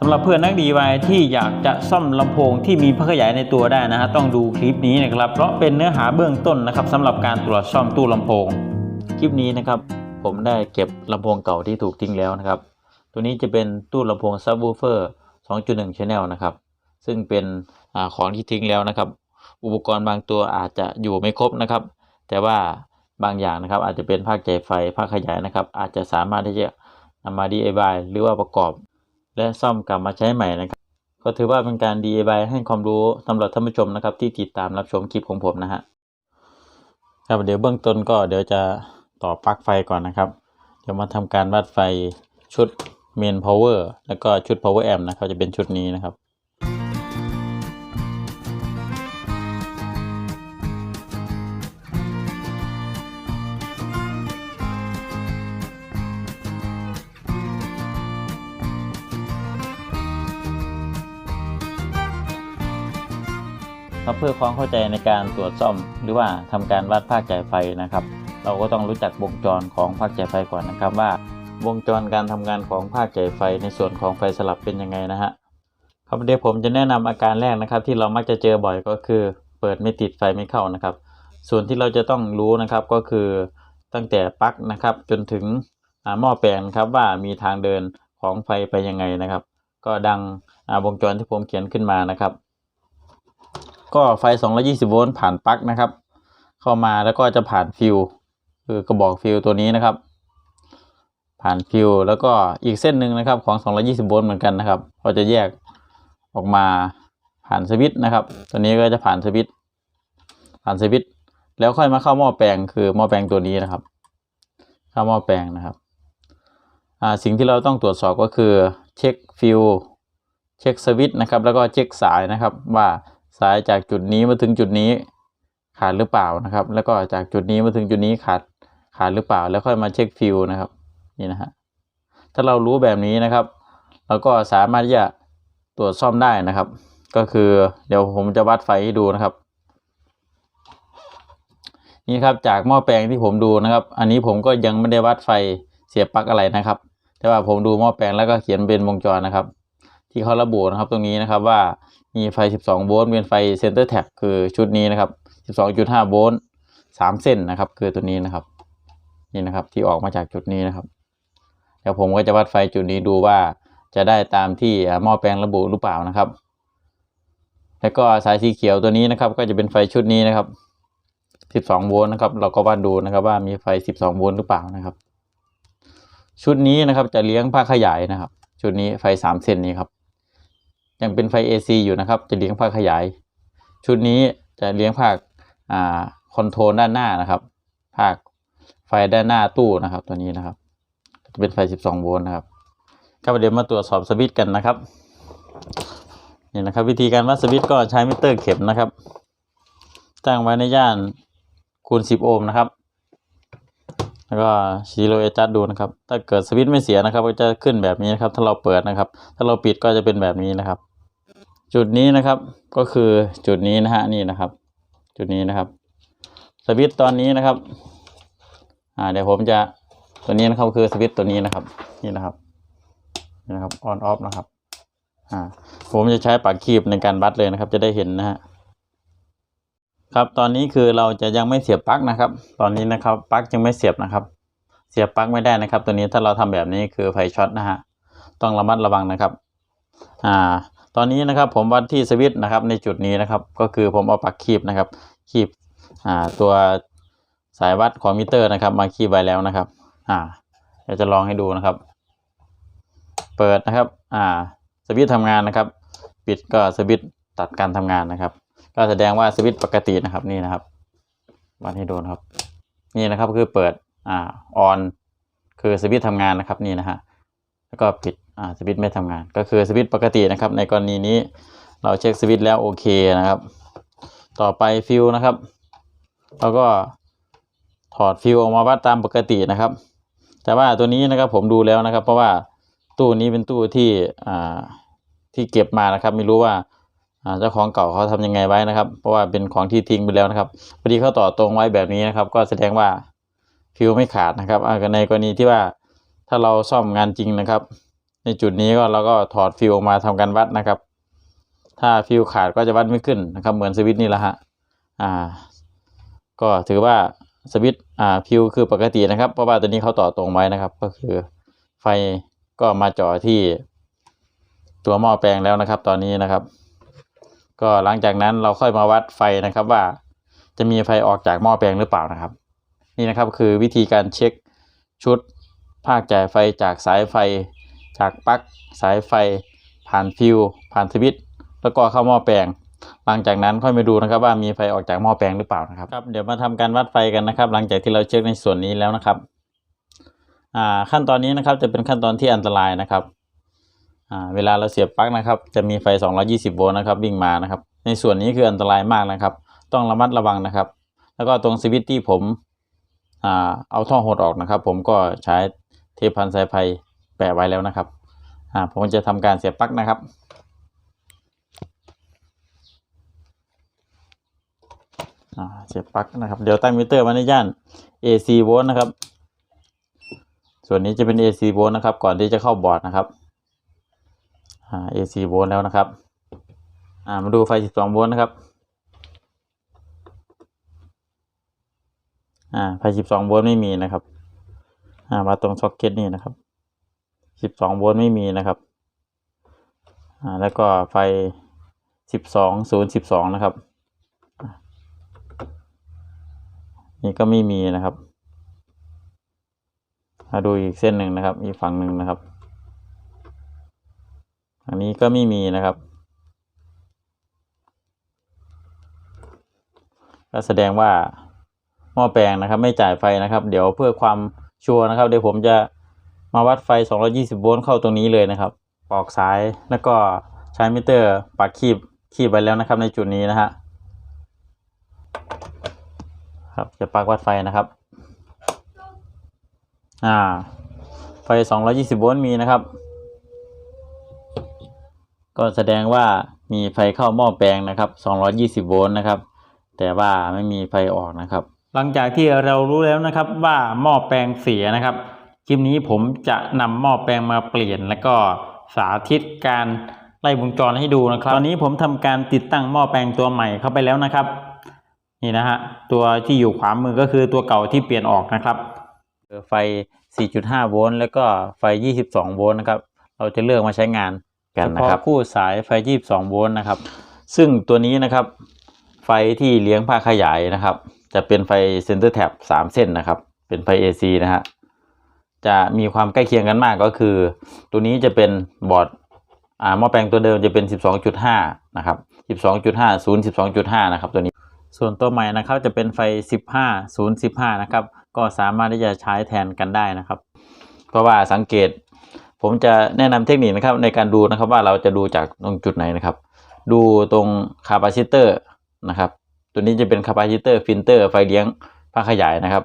สำหรับเพื่อนนัก DIY ที่อยากจะซ่อมลำโพงที่มีพักขยายในตัวได้นะฮะต้องดูคลิปนี้นะครับ เพราะเป็นเนื้อหาเบื้องต้นนะครับสำหรับการตรวจซ่อมตู้ลำโพง คลิปนี้นะครับ ผมได้เก็บลำโพงเก่าที่ถูกทิ้งแล้วนะครับ ตัวนี้จะเป็นตู้ลำโพงซับวูเฟอร์2.1 Channel นะครับ ซึ่งเป็นอของที่ทิ้งแล้วนะครับ อุปกรณ์บางตัวอาจจะอยู่ไม่ครบนะครับ แต่ว่าบางอย่างนะครับอาจจะเป็นภาคใจไฟภาคขยายนะครับ อาจจะสามารถที่จะนำมา DIY หรือว่าประกอบ และซ่อมกลับมาใช้ใหม่นะครับ ก็ถือว่าเป็นการ DIY ให้ความรู้สำหรับท่านผู้ชมนะครับ ที่ติดตามรับชมคลิปของผมนะฮะครับเดี๋ยวเบื้องต้นก็เดี๋ยวจะต่อปลั๊กไฟก่อนนะครับ เดี๋ยวมาทำการวัดไฟชุด Main Power แล้วก็ชุด Power Amp นะครับจะเป็นชุดนี้นะครับ ครับเพื่อความเข้าใจในการตรวจซ่อม หรือว่าทำการวัดภาคจ่ายไฟนะครับ เราก็ต้องรู้จักวงจรของภาคจ่ายไฟก่อนนะครับว่า วงจรการทำงานของภาคจ่ายไฟในส่วนของไฟสลับเป็นยังไงนะฮะครับเดี๋ยวผมจะแนะนำอาการแรกนะครับ ที่เรามักจะเจอบ่อยก็คือ เปิดไม่ติดไฟไม่เข้านะครับ ส่วนที่เราจะต้องรู้นะครับก็คือตั้งแต่ปลั๊กนะครับจนถึงหม้อแปลงครับว่ามีทางเดินของไฟไปยังไงนะครับ ก็ดังวงจรที่ผมเขียนขึ้นมานะครับ ก็ไฟ 220 โวลต์ผ่านปลั๊กนะครับ เข้ามาแล้วก็จะผ่านฟิวคือกระบอกฟิวตัวนี้นะครับ ผ่านฟิวแล้วก็อีกเส้นหนึ่งนะครับของ 220 โวลต์เหมือนกันนะครับก็จะแยกออกมาผ่านสวิตช์นะครับ ตัวนี้ก็จะผ่านสวิตช์ผ่านสวิตช์แล้วค่อยมาเข้าหม้อแปลงคือหม้อแปลงตัวนี้นะครับ เข้าหม้อแปลงนะครับสิ่งที่เราต้องตรวจสอบก็คือเช็คฟิวเช็คสวิตช์นะครับ แล้วก็เช็คสายนะครับว่า สายจากจุดนี้มาถึงจุดนี้ขาดหรือเปล่านะครับ แล้วก็จากจุดนี้มาถึงจุดนี้ขาดขาดหรือเปล่า แล้วค่อยมาเช็คฟิวนะครับนี่นะฮะถ้าเรารู้แบบนี้นะครับเราก็สามารถที่จะตรวจซ่อมได้นะครับ ก็คือเดี๋ยวผมจะวัดไฟให้ดูนะครับ นี่ครับจากหม้อแปลงที่ผมดูนะครับ อันนี้ผมก็ยังไม่ได้วัดไฟเสียบปลั๊กอะไรนะครับ แต่ว่าผมดูหม้อแปลงแล้วก็เขียนเป็นวงจรนะครับ ที่เขาระบุนะครับตรงนี้นะครับว่า มีไฟ 12 โวลต์เป็นไฟเซนเตอร์แท็กคือชุดนี้นะครับ 12.5 โวลต์3เส้นนะครับ คือตัวนี้นะครับ นี่นะครับที่ออกมาจากจุดนี้นะครับเดี๋ยวผมก็จะวัดไฟจุดนี้ดูว่าจะได้ตามที่หม้อแปลงระบุหรือเปล่านะครับ แล้วก็สายสีเขียวตัวนี้นะครับ ก็จะเป็นไฟชุดนี้นะครับ 12 โวลต์นะครับ เราก็วัดดูนะครับว่ามีไฟ 12 โวลต์หรือเปล่านะครับ ชุดนี้นะครับจะเลี้ยงภาขยายนะครับ ชุดนี้ไฟ 3 เส้นนี้ครับ ยังเป็นไฟ AC อยู่นะครับ จะเลี้ยงภาคขยาย ชุดนี้จะเลี้ยงภาคอ่าคอนโทรลด้านหน้านะครับ ภาคไฟด้านหน้าตู้นะครับ ตัวนี้นะครับ จะเป็นไฟ 12 โวลต์นะครับครับเดี๋ยวมาตรวจสอบสวิตช์กันนะครับนี่นะครับวิธีการวัดสวิตช์ก็ใช้มิเตอร์เข็มนะครับตั้งไว้ในย่านคูณ 10 โอห์มนะครับ แล้วก็ชีโรเอจัดดูนะครับ ถ้าเกิดสวิตช์ไม่เสียนะครับ ก็จะขึ้นแบบนี้นะครับ ถ้าเราเปิดนะครับ ถ้าเราปิดก็จะเป็นแบบนี้นะครับ จุดนี้นะครับก็คือจุดนี้นะฮะนี่นะครับ จุดนี้นะครับ สวิตช์ตอนนี้นะครับอ่าเดี๋ยวผมจะตัวนี้นะครับคือสวิตช์ตัวนี้นะครับ นี่นะครับนี่นะครับออนออฟนะครับอ่าผมจะใช้ปากคีบในการวัดเลยนะครับ จะได้เห็นนะฮะ ครับตอนนี้คือเราจะยังไม่เสียบปลั๊กนะครับ ตอนนี้นะครับปลั๊กยังไม่เสียบนะครับ เสียบปลั๊กไม่ได้นะครับ ตัวนี้ถ้าเราทำแบบนี้คือไฟช็อตนะฮะต้องระมัดระวังนะครับอ่าตอนนี้นะครับผมวัดที่สวิตช์นะครับในจุดนี้นะครับ ก็คือผมเอาปลั๊กคีบนะครับ คีบอ่าตัวสายวัดของมิเตอร์นะครับ มาคีบไว้แล้วนะครับ อ่าเดี๋ยวจะลองให้ดูนะครับ เปิดนะครับ อ่าสวิตช์ทำงานนะครับ ปิดก็สวิตช์ตัดการทำงานนะครับ ก็แสดงว่าสวิตช์ปกตินะครับนี่นะครับวัดให้ดูนครับ นี่นะครับคือเปิดอ่าออนคือสวิตช์ทำงานนะครับนี่นะฮะแล้วก็ปิดอ่าสวิตช์ไม่ทำงาน ก็คือสวิตช์ปกตินะครับ ในกรณีนี้เราเช็คสวิตช์แล้วโอเคนะครับ ต่อไปฟิวนะครับเราก็ถอดฟิวออกมาวัดตามปกตินะครับ แต่ว่าตัวนี้นะครับผมดูแล้วนะครับ เพราะว่าตู้นี้เป็นตู้ที่อ่าที่เก็บมานะครับ ไม่รู้ว่า เจ้าของเก่าเขาทำยังไงไว้นะครับ เพราะว่าเป็นของที่ทิ้งไปแล้วนะครับพอดีเขาต่อตรงไว้แบบนี้นะครับ ก็แสดงว่าฟิวไม่ขาดนะครับอ่าในกรณีที่ว่าถ้าเราซ่อมงานจริงนะครับ ในจุดนี้ก็เราก็ถอดฟิวออกมาทำการวัดนะครับ ถ้าฟิวขาดก็จะวัดไม่ขึ้นนะครับ เหมือนสวิตช์นี่แหละฮะอ่า ก็ถือว่าสวิตช์อ่าฟิวคือปกตินะครับ เพราะว่าตัวนี้เขาต่อตรงไว้นะครับ ก็คือไฟก็มาจ่อที่ตัวหม้อแปลงแล้วนะครับ ตอนนี้นะครับ ก็หลังจากนั้นเราค่อยมาวัดไฟนะครับว่าจะมีไฟออกจากหม้อแปลงหรือเปล่านะครับ นี่นะครับคือวิธีการเช็คชุดภาคจ่ายไฟจากสายไฟ จากปลั๊กสายไฟ ผ่านฟิวผ่านสวิตช์แล้วก็เข้าหม้อแปลง หลังจากนั้นค่อยมาดูนะครับว่ามีไฟออกจากหม้อแปลงหรือเปล่านะครับครับ เดี๋ยวมาทำการวัดไฟกันนะครับ หลังจากที่เราเช็คในส่วนนี้แล้วนะครับ อ่าขั้นตอนนี้นะครับจะเป็นขั้นตอนที่อันตรายนะครับ อ่าเวลาเราเสียบปลั๊กนะครับ จะมีไฟ 220 โวลต์นะครับวิ่งมานะครับ ในส่วนนี้คืออันตรายมากนะครับ ต้องระมัดระวังนะครับ แล้วก็ตรงสวิตช์ที่ผมอ่าเอาท่อหดออกนะครับ ผมก็ใช้เทปพันสายไฟแปะไว้แล้วนะครับอ่าผมจะทำการเสียบปลั๊กนะครับเสียบปลั๊กนะครับ เดี๋ยวตั้งมิเตอร์ไว้ในย่าน AC โวลต์นะครับ ส่วนนี้จะเป็น AC โวลต์นะครับ ก่อนที่จะเข้าบอร์ดนะครับ AC โวลต์แล้วนะครับอ่ามาดูไฟ 12 โวลต์นะครับอ่าไฟ 12 โวลต์ไม่มีนะครับอ่ามาตรงซ็อกเก็ตนี่นะครับ 12 โวลต์ไม่มีนะครับอ่าแล้วก็ไฟ 12 0 12 นะครับ นี่ก็ไม่มีนะครับมาดูอีกเส้นหนึ่งนะครับ อีกฝั่งหนึ่งนะครับ อันนี้ก็ไม่มีนะครับก็แสดงว่าหม้อแปลงนะครับ ไม่จ่ายไฟนะครับ เดี๋ยวเพื่อความชัวร์นะครับ เดี๋ยวผมจะมาวัดไฟ 220 โวลต์เข้าตรงนี้เลยนะครับปอกสายแล้วก็ใช้มิเตอร์ปักคีบคีบไปแล้วนะครับ ในจุดนี้นะฮะครับจะปักวัดไฟนะครับอ่าไฟ 220 โวลต์มีนะครับ ก็แสดงว่ามีไฟเข้าหม้อแปลงนะครับ 220 โวลต์นะครับ แต่ว่าไม่มีไฟออกนะครับ หลังจากที่เรารู้แล้วนะครับว่าหม้อแปลงเสียนะครับคลิปนี้ผมจะนำหม้อแปลงมาเปลี่ยน แล้วก็สาธิตการไล่วงจรให้ดูนะครับ ตอนนี้ผมทำการติดตั้งหม้อแปลงตัวใหม่เข้าไปแล้วนะครับ นี่นะฮะตัวที่อยู่ขวามือก็คือตัวเก่าที่เปลี่ยนออกนะครับไฟ 4.5 โวลต์แล้วก็ไฟ 22 โวลต์นะครับ เราจะเลือกมาใช้งาน กันนะครับคู่สายไฟ 22 โวลต์นะครับ ซึ่งตัวนี้นะครับไฟที่เลี้ยงภาขยายนะครับ จะเป็นไฟเซนเตอร์แท็บ3เส้นนะครับ เป็นไฟ AC นะฮะจะมีความใกล้เคียงกันมากก็คือ ตัวนี้จะเป็นบอร์ดอ่าหม้อแปลงตัวเดิมจะเป็น 12.5 นะครับ 12.5 0 12.5 นะครับตัวนี้ ส่วนตัวใหม่นะครับจะเป็นไฟ 15 0 15 นะครับ ก็สามารถที่จะใช้แทนกันได้นะครับ เพราะว่าสังเกต ผมจะแนะนำเทคนิคนะครับในการดูนะครับว่าเราจะดูจากตรงจุดไหนนะครับ ดูตรงคาปาซิเตอร์นะครับ ตัวนี้จะเป็นคาปาซิเตอร์ฟิลเตอร์ไฟเลี้ยงภาคขยายนะครับ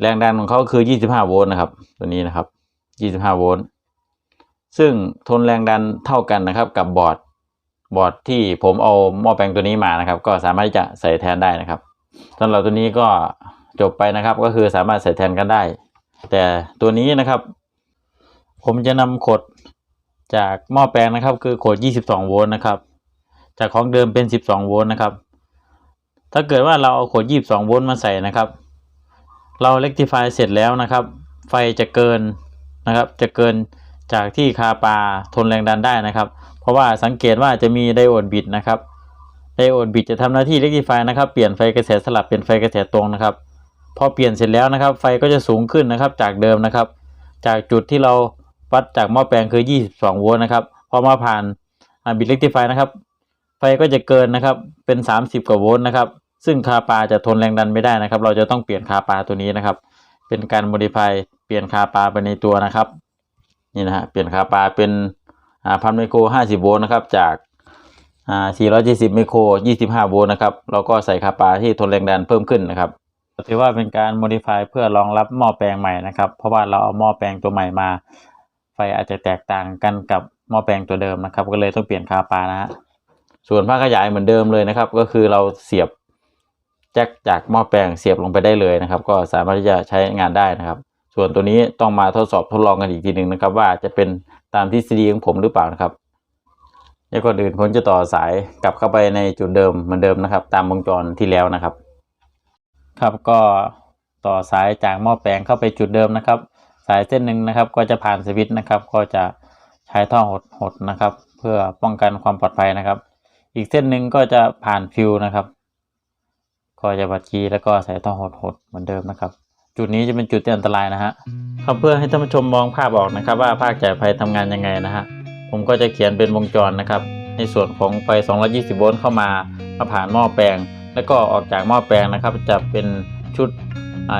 แรงดันของเขาคือ 25 โวลต์นะครับ ตัวนี้นะครับ 25 โวลต์ซึ่งทนแรงดันเท่ากันนะครับ กับบอร์ดบอร์ดที่ผมเอาหม้อแปลงตัวนี้มานะครับ ก็สามารถที่จะใส่แทนได้นะครับสำหรับตัวนี้ก็จบไปนะครับ ก็คือสามารถใส่แทนกันได้ แต่ตัวนี้นะครับ ผมจะนำขดจากหม้อแปลงนะครับ คือขด 22 โวลต์นะครับ จากของเดิมเป็น 12 โวลต์นะครับ ถ้าเกิดว่าเราเอาขด 22 โวลต์มาใส่นะครับ เราเ e ก t ิฟายเสร็จแล้วนะครับ ไฟจะเกินนะครับ จะเกินจากที่คาปาทนแรงดันได้นะครับ เพราะว่าสังเกตว่าจะมีไดโอดบิดนะครับ ไดโอดบิดจะทำหน้าที่เ e ก t ิฟายนะครับ เปลี่ยนไฟกระแสสลับเป็นไฟกระแสตรงนะครับ พอเปลี่ยนเสร็จแล้วนะครับ ไฟก็จะสูงขึ้นนะครับจากเดิมนะครับ จากจุดที่เรา วัดจากหม้อแปลงคือ 22 โวลต์นะครับพอมาผ่านบิดเ e ก t ิฟายนะครับ ไฟก็จะเกินนะครับเป็น 30 กว่าโวลต์นะครับ ซึ่งคาปาจะทนแรงดันไม่ได้นะครับ เราจะต้องเปลี่ยนคาปาตัวนี้นะครับ เป็นการโมดิฟายเปลี่ยนคาปาไปในตัวนะครับนี่นะฮะเปลี่ยนคาปาเป็นพันไมโคร 50 โวลต์นะครับจากอ่า470 ไมโคร 25 โวลต์นะครับเราก็ใส่คาปาที่ทนแรงดันเพิ่มขึ้นนะครับถือว่าเป็นการโมดิฟายเพื่อรองรับหม้อแปลงใหม่นะครับ เพราะว่าเราเอาหม้อแปลงตัวใหม่มา อาจจะแตกต่างกันกับหม้อแปลงตัวเดิมนะครับ ก็เลยต้องเปลี่ยนคาปานะฮะส่วนภาคขยายเหมือนเดิมเลยนะครับ ก็คือเราเสียบแจ็คจากหม้อแปลงเสียบลงไปได้เลยนะครับ ก็สามารถที่จะใช้งานได้นะครับ ส่วนตัวนี้ต้องมาทดสอบทดลองกันอีกทีหนึ่งนะครับ ว่าจะเป็นตามทฤษฎีของผมหรือเปล่านะครับแล้วก่อนอื่นผมจะต่อสายกลับเข้าไปในจุดเดิมเหมือนเดิมนะครับ ตามวงจรที่แล้วนะครับ ครับก็ต่อสายจากหม้อแปลงเข้าไปจุดเดิมนะครับายเส้นหนึ่งนะครับ ก็จะผ่านสวิตช์นะครับ ก็จะใช้ท่อหดหดนะครับ เพื่อป้องกันความปลอดภัยนะครับ อีกเส้นหนึ่งก็จะผ่านฟิวนะครับ ก็จะบัดกีแล้วก็ใส่ท่อหดหดเหมือนเดิมนะครับ จุดนี้จะเป็นจุดที่อันตรายนะฮะครับเพื่อให้ท่านผู้ชมมองภาพออกนะครับ ว่าภาคจ่ายไฟทำงานยังไงนะฮะผมก็จะเขียนเป็นวงจรนะครับ ในส่วนของไฟ 220 โวลต์เข้ามามาผ่านหม้อแปลง แล้วก็ออกจากหม้อแปลงนะครับ จะเป็นชุด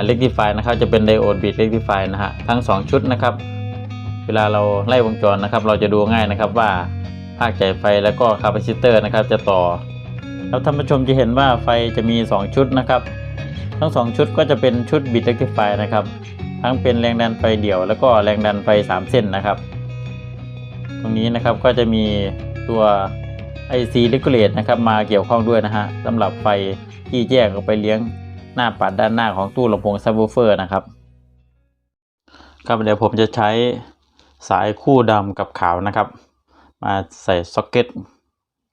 เล็กดิฟายนะครับจะเป็นไดโอดบิดเล็กดิฟายนะฮะทั้ง 2 ชุดนะครับ เวลาเราไล่วงจรนะครับ เราจะดูง่ายนะครับว่าภาคจ่ายไฟแล้วก็คาปาซิเตอร์นะครับจะต่อ แล้วท่านผู้ชมจะเห็นว่าไฟจะมี 2 ชุดนะครับ ทั้ง 2 ชุดก็จะเป็นชุดบิดเล็กดิฟายนะครับ ทั้งเป็นแรงดันไฟเดี่ยว แล้วก็แรงดันไฟ 3 เส้นนะครับ ตรงนี้นะครับก็จะมีตัว IC Regulate นะครับมาเกี่ยวข้องด้วยนะฮะสำหรับไฟที่แยกออกไปเลี้ยง หน้าปัดด้านหน้าของตู้ลำโพงซับวูเฟอร์นะครับครับเดี๋ยวผมจะใช้สายคู่ดำกับขาวนะครับ มาใส่ซ็อกเก็ต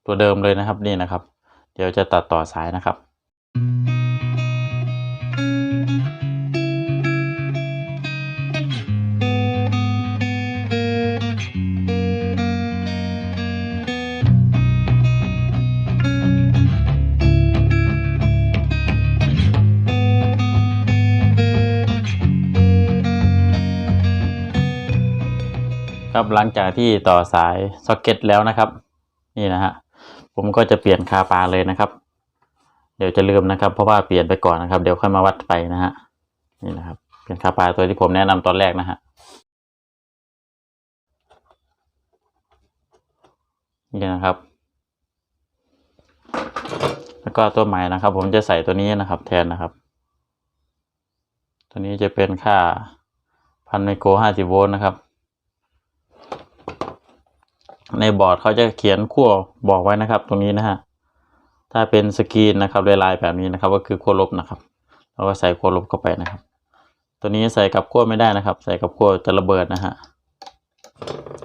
ตัวเดิมเลยนะครับนี่นะครับ เดี๋ยวจะตัดต่อสายนะครับ ครับหลังจากที่ต่อสายซ็อกเก็ตแล้วนะครับ นี่นะฮะผมก็จะเปลี่ยนคาปาเลยนะครับ เดี๋ยวจะลืมนะครับ เพราะว่าเปลี่ยนไปก่อนนะครับ เดี๋ยวค่อยมาวัดไฟนะฮะนี่นะครับเปลี่ยนคาปาตัวที่ผมแนะนำตอนแรกนะฮะนี่นะครับ แล้วก็ตัวใหม่นะครับ ผมจะใส่ตัวนี้นะครับ แทนนะครับ ตัวนี้จะเป็นค่าพันไมโครห้าสิบโวลต์นะครับ ในบอร์ดเขาจะเขียนขั้วบอกไว้นะครับ ตรงนี้นะฮะถ้าเป็นสกรีนนะครับลายๆแบบนี้นะครับ ก็คือขั้วลบนะครับเราก็ใส่ขั้วลบเข้าไปนะครับ ตัวนี้ใส่กับขั้วไม่ได้นะครับ ใส่กับขั้วจะระเบิดนะฮะ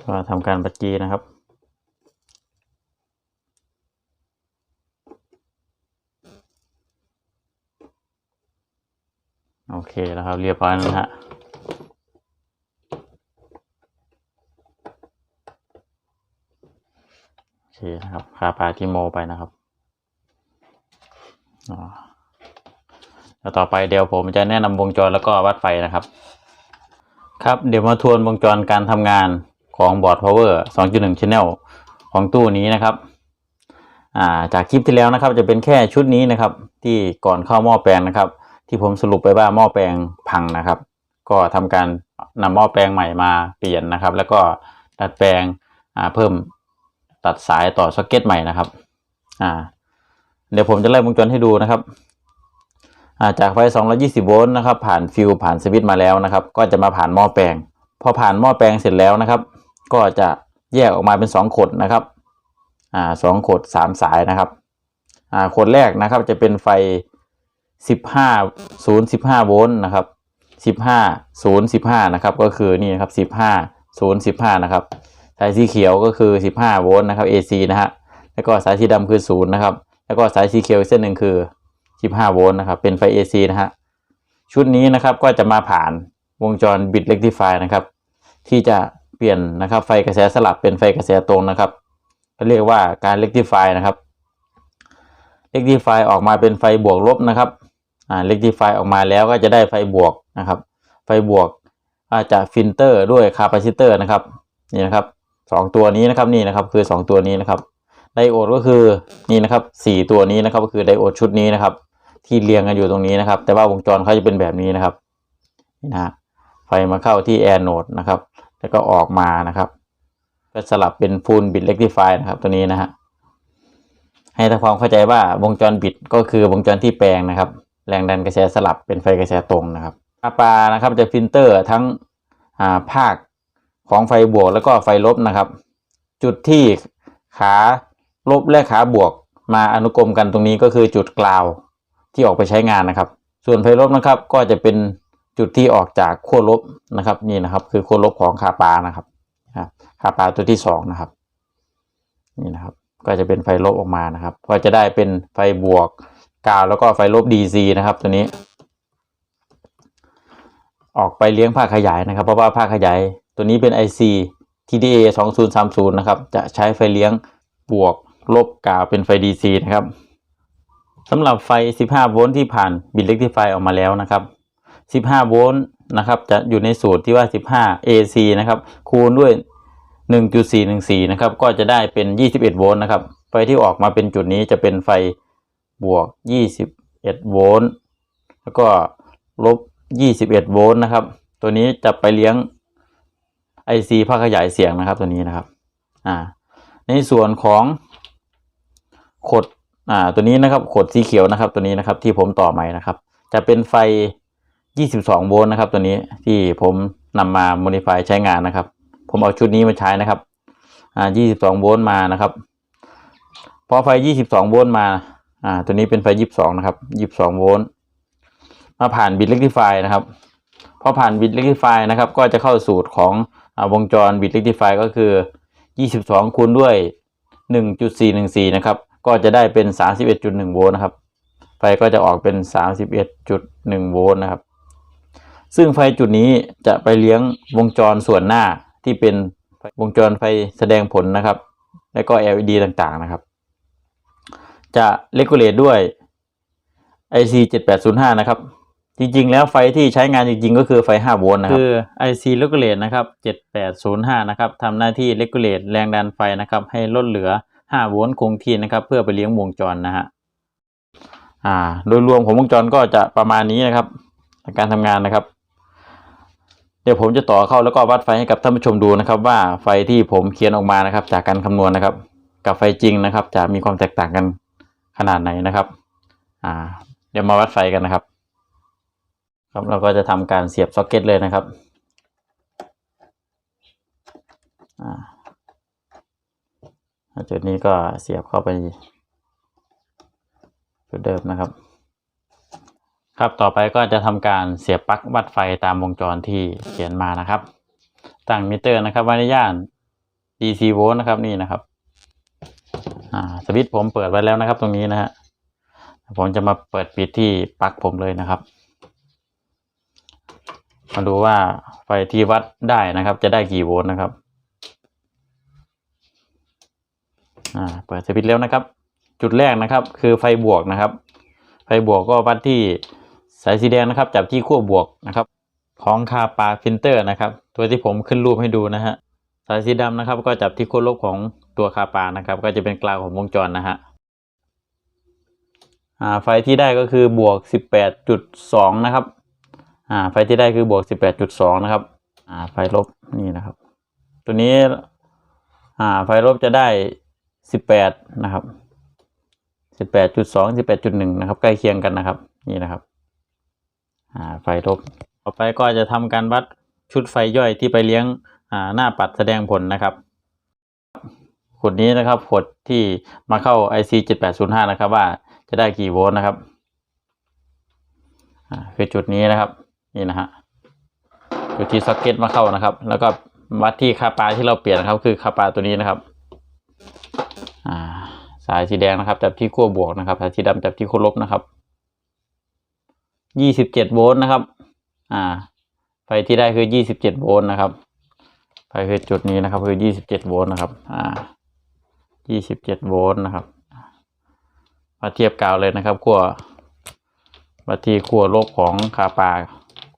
ก็ทำการบัดจีนะครับโอเคแล้วครับเรียบร้อยแล้วนะฮะ โอเค นะครับคาปาที่โมไปนะครับแล้วต่อไปเดี๋ยวผมจะแนะนำวงจรแล้วก็วัดไฟนะครับ ครับเดี๋ยวมาทวนวงจรการทำงานของบอร์ด power 2.1 channel ของตู้นี้นะครับาจากคลิปที่แล้วนะครับจะเป็นแค่ชุดนี้นะครับ ที่ก่อนเข้าหม้อแปลงนะครับ ที่ผมสรุปไปว่าหม้อแปลงพังนะครับ ก็ทำการนำหม้อแปลงใหม่มาเปลี่ยนนะครับ แล้วก็ดัดแปลงเพิ่ม ตัดสายต่อซ็อกเก็ตใหม่นะครับ อ่า เดี๋ยวผมจะไล่วงจรให้ดูนะครับ อ่า จากไฟ 220 โวลต์นะครับ ผ่านฟิวผ่านสวิตช์มาแล้วนะครับ ก็จะมาผ่านหม้อแปลง พอผ่านหม้อแปลงเสร็จแล้วนะครับ ก็จะแยกออกมาเป็น 2 ขดนะครับ อ่าสองขด 3 สายนะครับ อ่า ขดแรกนะครับจะเป็นไฟ 15 0 15 โวลต์นะครับ 15 0 15 นะครับ ก็คือนี่นะครับ 15 0 15 นะครับายสีเขียวก็คือ 15 โวลต์นะครับ AC นะฮะ แล้วก็สายสีดำคือ0นะครับ แล้วก็สายสีเขียวเส้นหนึ่งคือ 15 โวลต์นะครับ เป็นไฟ AC นะฮะ ชุดนี้นะครับก็จะมาผ่านวงจรบิดเล็กที่ไฟนะครับ ที่จะเปลี่ยนนะครับไฟกระแสสลับเป็นไฟกระแสตรงนะครับก็เรียกว่าการเล็กที่ไฟนะครับเล็กที่ไฟออกมาเป็นไฟบวกลบนะครับ อ่าเล็กที่ไฟออกมาแล้วก็จะได้ไฟบวกนะครับ ไฟบวกอาจจะฟิลเตอร์ด้วยคาปาซิเตอร์นะครับ นี่นะครับ สองตัวนี้นะครับนี่นะครับคือสองตัวนี้นะครับไดโอดก็คือนี่นะครับสี่ตัวนี้นะครับก็คือไดโอดชุดนี้นะครับ ที่เรียงกันอยู่ตรงนี้นะครับ แต่ว่าวงจรเขาจะเป็นแบบนี้นะครับนี่นะฮะไฟมาเข้าที่แอนโนดนะครับ แล้วก็ออกมานะครับ ก็สลับเป็นฟูลบิดเล็กที่ไฟนะครับ ตัวนี้นะฮะให้ทำความเข้าใจว่าวงจรบิดก็คือวงจรที่แปลงนะครับ แรงดันกระแสสลับเป็นไฟกระแสตรงนะครับอาปานะครับจะฟิลเตอร์ทั้งอ่าภาค ของไฟบวกแล้วก็ไฟลบนะครับ จุดที่ขาลบและขาบวกมาอนุกรมกันตรงนี้ก็คือจุดกลาวที่ออกไปใช้งานนะครับ ส่วนไฟลบนะครับก็จะเป็นจุดที่ออกจากขั้วลบนะครับนี่นะครับ คือขั้วลบของคาปานะครับคาปาตัวที่สองนะครับนี่นะครับ ก็จะเป็นไฟลบออกมานะครับ ก็จะได้เป็นไฟบวกกาวแล้วก็ไฟลบ DC นะครับ ตัวนี้ ออกไปเลี้ยงภาขยายนะครับ เพราะว่าภาขยาย ตัวนี้เป็น IC TDA 2030 นะครับ จะใช้ไฟเลี้ยงบวกลบกาวเป็นไฟ DC นะครับสำหรับไฟ 15 โวลต์ที่ผ่านบิตเล็กที่ไฟออกมาแล้วนะครับ 15 โวลต์นะครับ จะอยู่ในสูตรที่ว่า 15 AC นะครับ คูณด้วย 1.414 นะครับ ก็จะได้เป็น 21 โวลต์นะครับ ไฟที่ออกมาเป็นจุดนี้จะเป็นไฟบวก 21 โวลต์ แล้วก็ลบ 21 โวลต์นะครับ ตัวนี้จะไปเลี้ยง IC ภาคขยายเสียงนะครับตัวนี้นะครับ อ่า ในส่วนของขดอ่าตัวนี้นะครับขดสีเขียวนะครับ ตัวนี้นะครับที่ผมต่อใหม่นะครับ จะเป็นไฟ 22 โวลต์นะครับ ตัวนี้ที่ผมนำมา modify ใช้งานนะครับ ผมเอาชุดนี้มาใช้นะครับ อ่า 22 โวลต์มานะครับ พอไฟ 22 โวลต์มา อ่า ตัวนี้เป็นไฟ 22 นะครับ 22 โวลต์มาผ่านบิตเล็กที่ไฟนะครับพอผ่านบิตเล็กที่ไฟนะครับ ก็จะเข้าสูตรของ วงจรบิตเล็กที่ไฟก็คือ 22 คูณด้วย 1.414 นะครับ ก็จะได้เป็น 31.1 โวลต์นะครับ ไฟก็จะออกเป็น 31.1 โวลต์นะครับ ซึ่งไฟจุดนี้จะไปเลี้ยงวงจรส่วนหน้าที่เป็นวงจรไฟแสดงผลนะครับ และก็ LED ต่างๆนะครับ จะเลกูเลตด้วย IC 7805 นะครับ จริงๆ แล้วไฟที่ใช้งานจริงๆ ก็คือไฟ 5 โวลต์นะครับ คือ IC Regulate นะครับ 7805 นะครับทำหน้าที่ Regulate แรงดันไฟนะครับ ให้ลดเหลือ 5 โวลต์คงที่นะครับ เพื่อไปเลี้ยงวงจรนะฮะ อ่า โดยรวมของวงจรก็จะประมาณนี้นะครับ การทำงานนะครับ เดี๋ยวผมจะต่อเข้าแล้วก็วัดไฟให้กับท่านผู้ชมดูนะครับ ว่าไฟที่ผมเขียนออกมานะครับ จากการคำนวณนะครับ กับไฟจริงนะครับ จะมีความแตกต่างกันขนาดไหนนะครับ อ่า เดี๋ยวมาวัดไฟกันนะครับ ครับเราก็จะทำการเสียบซ็อกเก็ตเลยนะครับอ่าจุดนี้ก็เสียบเข้าไปจุดเดิมนะครับ ครับต่อไปก็จะทำการเสียบปลั๊กวัดไฟตามวงจรที่เขียนมานะครับ ตั้งมิเตอร์นะครับว้ในย่าน DC โวลต์นะครับนี่นะครับอ่าสวิตช์ผมเปิดไว้แล้วนะครับตรงนี้นะฮะผมจะมาเปิดปิดที่ปลั๊กผมเลยนะครับ มาดูว่าไฟที่วัดได้นะครับ จะได้กี่โวลต์นะครับ อ่า เปิดสวิตช์แล้วนะครับ จุดแรกนะครับ คือไฟบวกนะครับ ไฟบวกก็วัดที่สายสีแดงนะครับ จับที่ขั้วบวกนะครับ ของคาปาฟิลเตอร์นะครับ ตัวที่ผมขึ้นรูปให้ดูนะฮะ สายสีดำนะครับ ก็จับที่ขั้วลบของตัวคาปานะครับ ก็จะเป็นกลางของวงจรนะฮะอ่าไฟที่ได้ก็คือบวก 18.2 นะครับ อ่าไฟที่ได้คือบวก18.2นะครับ อ่าไฟลบนี่นะครับ ตัวนี้อ่าไฟลบจะได้18นะครับ18.2 18.1นะครับ ใกล้เคียงกันนะครับ นี่นะครับ อ่าไฟลบต่อไปก็จะทำการวัดชุดไฟย่อยที่ไปเลี้ยงอ่าหน้าปัดแสดงผลนะครับขวดนี้นะครับขวดที่มาเข้า IC 7805 นะครับ ว่าจะได้กี่โวลต์นะครับคือจุดนี้นะครับ นี่นะฮะจุดที่ซ็อกเก็ตมาเข้านะครับ แล้วก็วัดที่คาปาที่เราเปลี่ยนนะครับ คือคาปาตัวนี้นะครับ อ่า สายสีแดงนะครับจับที่ขั้วบวกนะครับ สายสีดำจับที่ขั้วลบนะครับยี่สิบเจ็ดโวลต์นะครับ อ่า ไฟที่ได้คือยี่สิบเจ็ดโวลต์นะครับ ไฟคือจุดนี้นะครับ คือยี่สิบเจ็ดโวลต์นะครับ อ่ายี่สิบเจ็ดโวลต์นะครับมาเทียบกาวเลยนะครับขั้วมาที่ขั้วลบของคาปา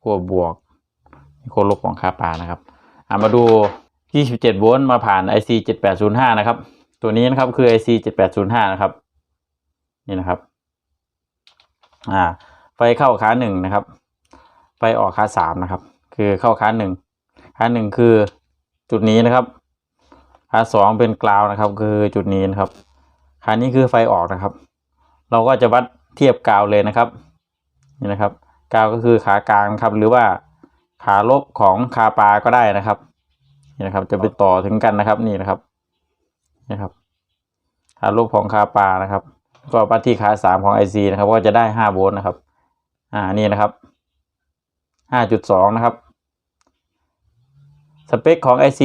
ขั้วบวกขั้วลบของคาปานะครับอามาดู 27 โวลต์มาผ่าน IC 7805 นะครับ ตัวนี้นะครับคือ IC 7805 นะครับ นี่นะครับ อ่า ไฟเข้าขาหนึ่งนะครับ ไฟออกขาสามนะครับ คือเข้าขาหนึ่งขาหนึ่งคือจุดนี้นะครับขาสองเป็นกราวนะครับ คือจุดนี้นะครับขานี้คือไฟออกนะครับ เราก็จะวัดเทียบกาวเลยนะครับ นี่นะครับ กาวก็คือขากลางครับ หรือว่าขาลบของคาปาก็ได้นะครับนี่นะครับ จะไปต่อถึงกันนะครับนี่นะครับนี่ครับขาลบของคาปานะครับ ก็วัที่ขาสามของไอซีนะครับก็จะได้ห้าโวลต์นะครับ อ่านี่นะครับ5.2นะครับสเปคของ IC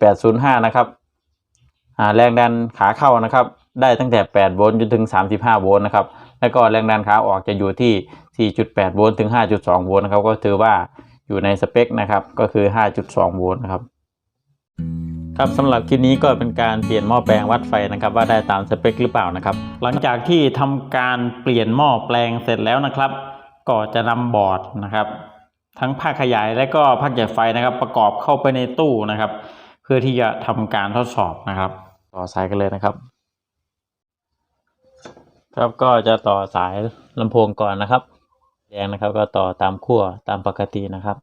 7805 นะครับอ่าแรงดันขาเข้านะครับ ได้ตั้งแต่ 8 โวลต์จนถึง 35 โวลต์นะครับ แล้วก็แรงดันขาออกจะอยู่ที่4.8 โวลต์ถึง 5.2 โวลต์นะครับ ก็ถือว่าอยู่ในสเปคนะครับ ก็คือ 5.2 โวลต์นะครับครับสำหรับคลิปนี้ก็เป็นการเปลี่ยนหม้อแปลงวัดไฟนะครับว่าได้ตามสเปคหรือเปล่านะครับ หลังจากที่ทำการเปลี่ยนหม้อแปลงเสร็จแล้วนะครับ ก็จะนำบอร์ดนะครับ ทั้งภาคขยายและก็ภาคใหญ่ไฟนะครับ ประกอบเข้าไปในตู้นะครับ เพื่อที่จะทำการทดสอบนะครับ ต่อสายกันเลยนะครับ ครับก็จะต่อสายลำโพงก่อนนะครับ แดงนะครับ ก็ต่อตามขั้วตามปกตินะครับ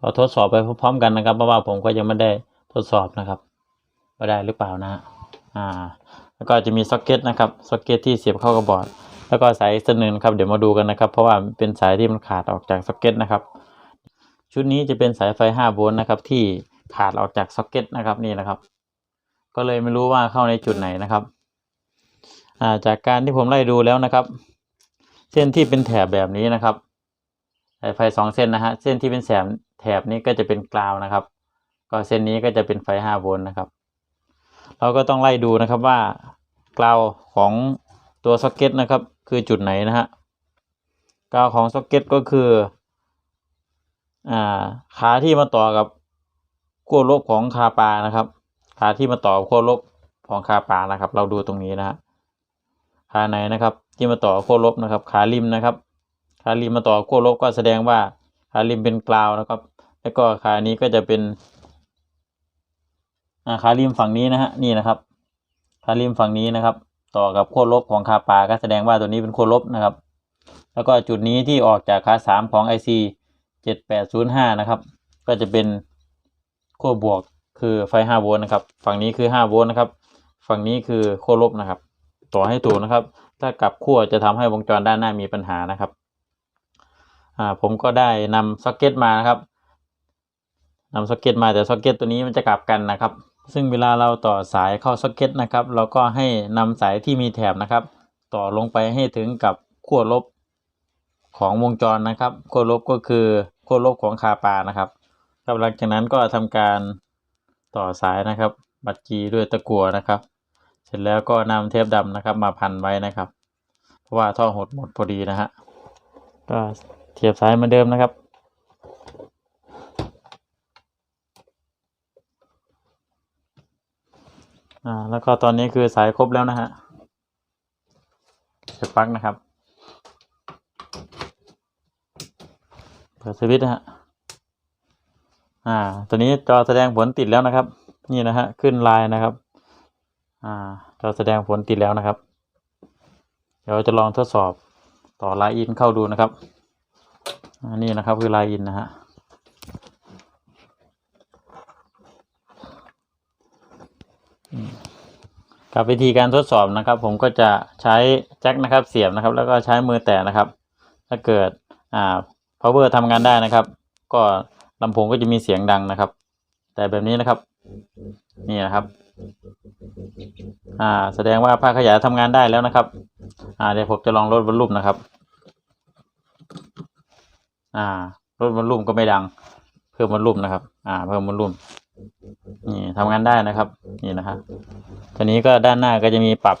ก็ทดสอบไปพร้อมๆกันนะครับเพราะว่าผมก็ยังไม่ได้ทดสอบนะครับว่าได้หรือเปล่านะอ่า แล้วก็จะมีซ็อกเก็ตนะครับซ็อกเก็ตที่เสียบเข้ากับบอร์ดแล้วก็สายเส้นหนึ่งครับเดี๋ยวมาดูกันนะครับ เพราะว่าเป็นสายที่มันขาดออกจากซ็อกเก็ตนะครับ ชุดนี้จะเป็นสายไฟ5โวลต์นะครับที่ขาดออกจากซ็อกเก็ตนะครับนี่นะครับ ก็เลยไม่รู้ว่าเข้าในจุดไหนนะครับอ่าจากการที่ผมไล่ดูแล้วนะครับ เส้นที่เป็นแถบแบบนี้นะครับสายไฟสองเส้นนะฮะเส้นที่เป็นแสมแถบนี้ก็จะเป็นกราวนะครับ ก็เส้นนี้ก็จะเป็นไฟ5โวลต์นะครับ เราก็ต้องไล่ดูนะครับว่ากราวของตัวซ็อกเก็ตนะครับ คือจุดไหนนะฮะกราวของซ็อกเก็ตก็คืออ่าขาที่มาต่อกับขั้วลบของคาปานะครับขาที่มาต่อขั้วลบของคาปานะครับ เราดูตรงนี้นะฮะ ขาไหนนะครับ ที่มาต่อขั้วลบนะครับ ขาริมนะครับ ขาริมมาต่อขั้วลบก็แสดงว่าขาริมเป็นกราวนะครับ แล้วก็ขานี้ก็จะเป็นขาริมฝั่งนี้นะฮะนี่นะครับขาริมฝั่งนี้นะครับ ต่อกับขั้วลบของคาปาก็แสดงว่าตัวนี้เป็นขั้วลบนะครับ แล้วก็จุดนี้ที่ออกจากขาสามของ IC 7805นะครับ ก็จะเป็นขั้วบวกคือไฟ5โวลต์นะครับ ฝั่งนี้คือ5โวลต์นะครับ ฝั่งนี้คือขั้วลบนะครับ ต่อให้ถูกนะครับ ถ้ากลับขั้วจะทำให้วงจรด้านหน้ามีปัญหานะครับอ่าผมก็ได้นำซ็อกเก็ตมานะครับนำซ็อกเก็ตมาแต่ซ็อกเก็ตตัวนี้มันจะกลับกันนะครับ ซึ่งเวลาเราต่อสายเข้าซ็อกเก็ตนะครับ เราก็ให้นำสายที่มีแถบนะครับ ต่อลงไปให้ถึงกับขั้วลบของวงจรนะครับขั้วลบก็คือขั้วลบของคาปานะครับครับหลังจากนั้นก็ทำการต่อสายนะครับ บัดจีด้วยตะกั่วนะครับ เสร็จแล้วก็นำเทปดำนะครับ มาพันไว้นะครับ เพราะว่าท่อหดหมดพอดีนะฮะก็เทียบสายเหมือนเดิมนะครับ อ่าแล้วก็ตอนนี้คือสายครบแล้วนะฮะเสียบปลั๊กนะครับ เปิดสวิตช์นะฮะอ่าตัวนี้จอแสดงผลติดแล้วนะครับ นี่นะฮะขึ้นไลน์นะครับ อ่าจอแสดงผลติดแล้วนะครับ เดี๋ยวจะลองทดสอบต่อไลน์อินเข้าดูนะครับอันนี้นะครับคือไลน์อินนะฮะกับวิธีการทดสอบนะครับ ผมก็จะใช้แจ็คนะครับเสียบนะครับ แล้วก็ใช้มือแตะนะครับ ถ้าเกิดอ่า power ทำงานได้นะครับ ก็ลำโพงก็จะมีเสียงดังนะครับ แต่แบบนี้นะครับ นี่นะครับ อ่า แสดงว่าภาคขยายทำงานได้แล้วนะครับ อ่า เดี๋ยวผมจะลองลดวอลลุ่มนะครับ อ่าลดวอลลุ่มก็ไม่ดัง เพิ่มวอลลุ่มนะครับ อ่า เพิ่มวอลลุ่มนี่ทำงานได้นะครับ นี่นะครับตัวนี้ก็ด้านหน้าก็จะมีปรับ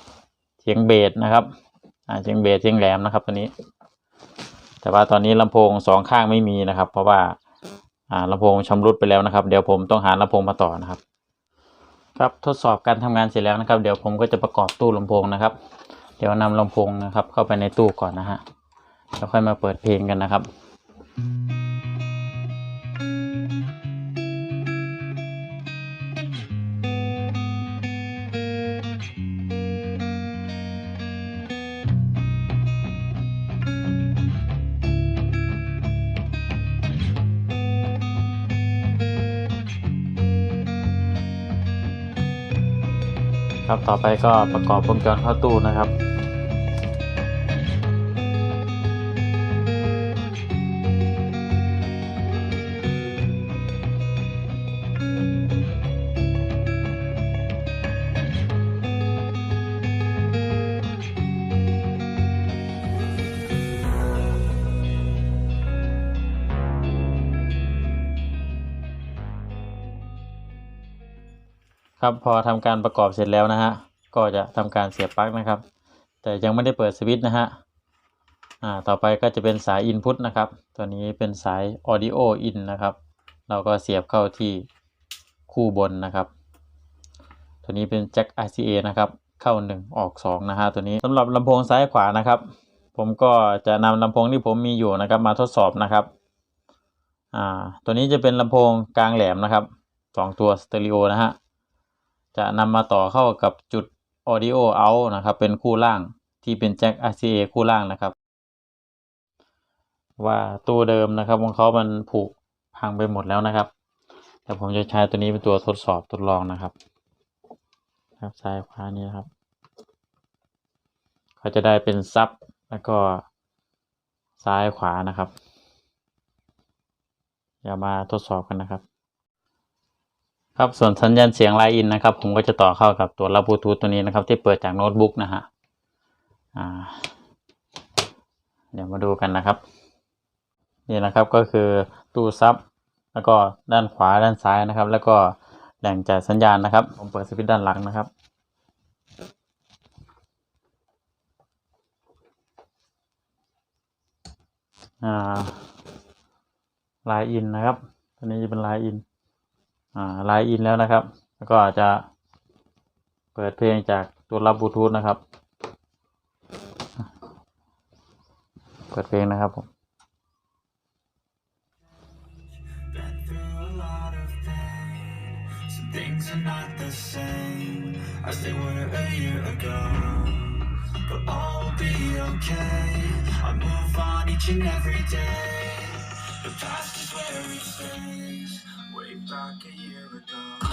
เสียงเบสนะครับ อ่า เสียงเบสเสียงแหลมนะครับตัวนี้ แต่ว่าตอนนี้ลำโพงสองข้างไม่มีนะครับ เพราะว่า อ่าลำโพงชำรุดไปแล้วนะครับ เดี๋ยวผมต้องหาลำโพงมาต่อนะครับ ครับทดสอบการทำงานเสร็จแล้วนะครับ เดี๋ยวผมก็จะประกอบตู้ลำโพงนะครับ เดี๋ยวนำลำโพงนะครับ เข้าไปในตู้ก่อนนะฮะแล้วค่อยมาเปิดเพลงกันนะครับ ครับต่อไปก็ประกอบวงจรเข้าตู้นะครับ ครับพอทำการประกอบเสร็จแล้วนะฮะก็จะทำการเสียบปลั๊กนะครับ แต่ยังไม่ได้เปิดสวิตช์นะฮะอ่าต่อไปก็จะเป็นสาย Input นะครับ ตัวนี้เป็นสาย Audio In นะครับ เราก็เสียบเข้าที่คู่บนนะครับ ตัวนี้เป็นแจ็ค RCA นะครับเข้า 1 ออก2นะฮะตัวนี้สำหรับลำโพงซ้ายขวานะครับ ผมก็จะนำลำโพงที่ผมมีอยู่นะครับมาทดสอบนะครับอ่าตัวนี้จะเป็นลำโพงกลางแหลมนะครับสองตัวสเตอริโอนะฮะ จะนำมาต่อเข้ากับจุด audio out นะครับ เป็นคู่ล่างที่เป็นแจ็ค RCA คู่ล่างนะครับ ว่าตัวเดิมนะครับของเขามันผุพังไปหมดแล้วนะครับ แต่ผมจะใช้ตัวนี้เป็นตัวทดสอบทดลองนะครับ ครับซ้ายขวานี้นะครับก็จะได้เป็นซับแล้วก็ซ้ายขวานะครับเดี๋ยวมาทดสอบกันนะครับ ครับส่วนสัญญาณเสียงไลน์อินนะครับ ผมก็จะต่อเข้ากับตัวรับบลูทูธตัวนี้นะครับ ที่เปิดจากโน้ตบุ๊กนะฮะเดี๋ยวมาดูกันนะครับ นี่นะครับก็คือตู้ซับแล้วก็ด้านขวาด้านซ้ายนะครับ แล้วก็แหล่งจ่ายสัญญาณนะครับ ผมเปิดสวิตช์ด้านหลังนะครับอ่าไลน์อินนะครับ ตัวนี้จะเป็นไลน์อิน ไลายอินแล้วนะครับ แล้วก็อาจจะเปิดเพลงจากตัวรับบลูทูธนะครับ เปิดเพลงนะครับผม The past is where it stays. Way back at you. down.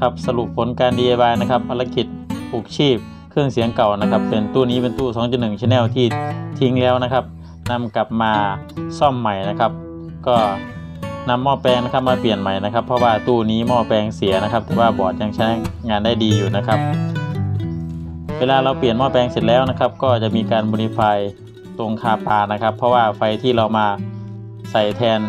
ครับสรุปผลการ DIY นะครับภารกิจปลูกชีพ เครื่องเสียงเก่านะครับ เป็นตู้นี้เป็นตู้ 2.1 Channel ที่ทิ้งแล้วนะครับนำกลับมาซ่อมใหม่นะครับ ก็นำหม้อแปลงนะครับมาเปลี่ยนใหม่นะครับ เพราะว่าตู้นี้หม้อแปลงเสียนะครับแต่ว่าบอร์ดยังใช้งานได้ดีอยู่นะครับ เวลาเราเปลี่ยนหม้อแปลงเสร็จแล้วนะครับ ก็จะมีการ modify ตรงคาปานะครับ เพราะว่าไฟที่เรามาใส่แทน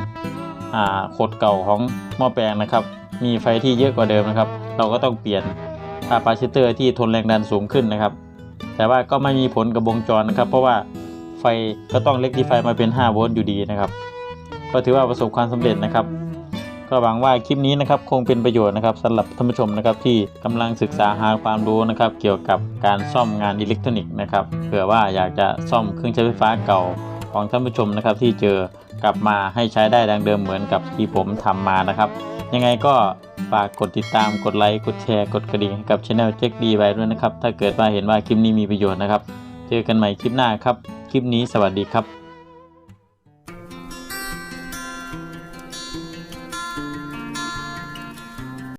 อ่าโคดเก่าของหม้อแปลงนะครับ มีไฟที่เยอะกว่าเดิมนะครับ เราก็ต้องเปลี่ยนคาปาซิเตอร์ที่ทนแรงดันสูงขึ้นนะครับ แต่ว่าก็ไม่มีผลกับวงจรนะครับ เพราะว่าไฟก็ต้องเล็กที่ไฟมาเป็น 5 โวลต์อยู่ดีนะครับ ก็ถือว่าประสบความสำเร็จนะครับ ก็หวังว่าคลิปนี้นะครับคงเป็นประโยชน์นะครับสำหรับท่านผู้ชมนะครับที่กำลังศึกษาหาความรู้นะครับ เกี่ยวกับการซ่อมงานอิเล็กทรอนิกส์นะครับเผื่อว่าอยากจะซ่อมเครื่องใช้ไฟฟ้าเก่าของท่านผู้ชมนะครับที่เจอกลับมาให้ใช้ได้ดังเดิมเหมือนกับที่ผมทำมานะครับ ยังไงก็ฝากกดติดตามกดไลค์กดแชร์กดกระดิ่งให้กับช anel เจ็คดีไว้ด้วยนะครับ ถ้าเกิดว่าเห็นว่าคลิปนี้มีประโยชน์นะครับ เจอกันใหม่คลิปหน้าครับ คลิปนี้สวัสดีครับ